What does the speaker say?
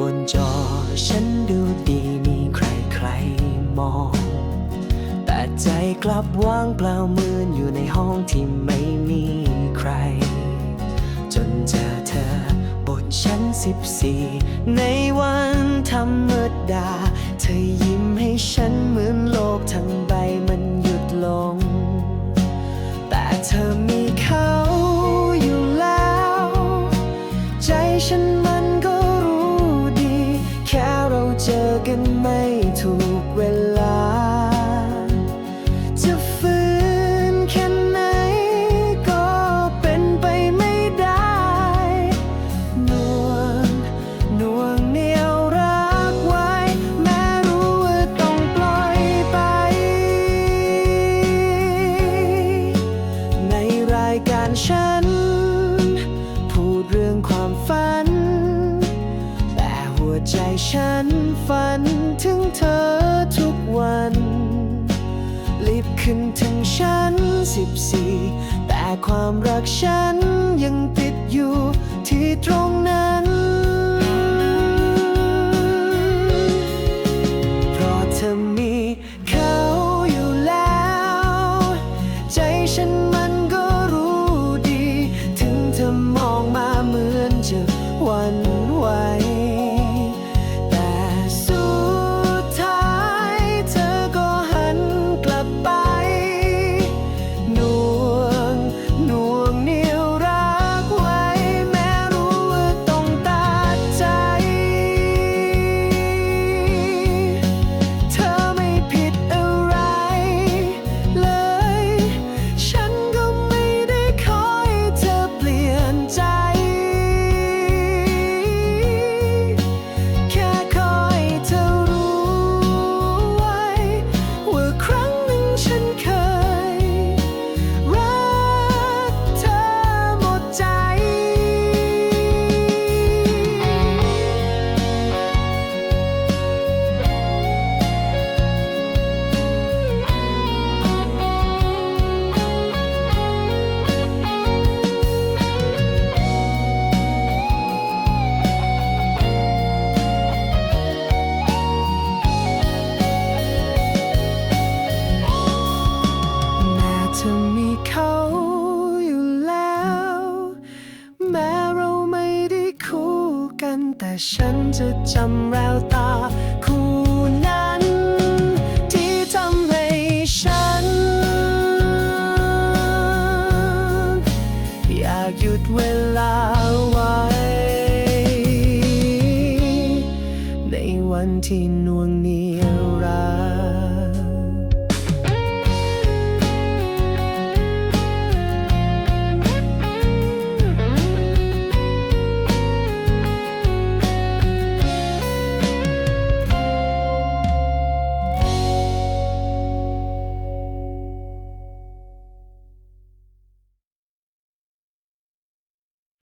บนจอ ฉันดูดีมีใครใครมอง แต่ใจกลับว่างเปล่าเหมือนอยู่ในห้องที่ไม่มีใคร จนเจอเธอบนฉันสิบสี่ในวันธรรมดา เธอยิ้มให้ฉันเหมือนโลกทั้งใบมันหยุดลง แต่เธอมีเขาอยู่แล้ว ใจฉันมันก็ กันไม่ถูก ใจฉันฝันถึงเธอทุกวันรีบขึ้นถึงชั้นสิบสี่แต่ความรักฉันยังติดอยู่ที่ตรงนั้นเพราะเธอมีเขาอยู่แล้ว ใจฉัน ฉันจะจำแววตาคู่นั้น ที่ทำให้ฉัน อยากหยุดเวลาไว้ ในวันที่นวล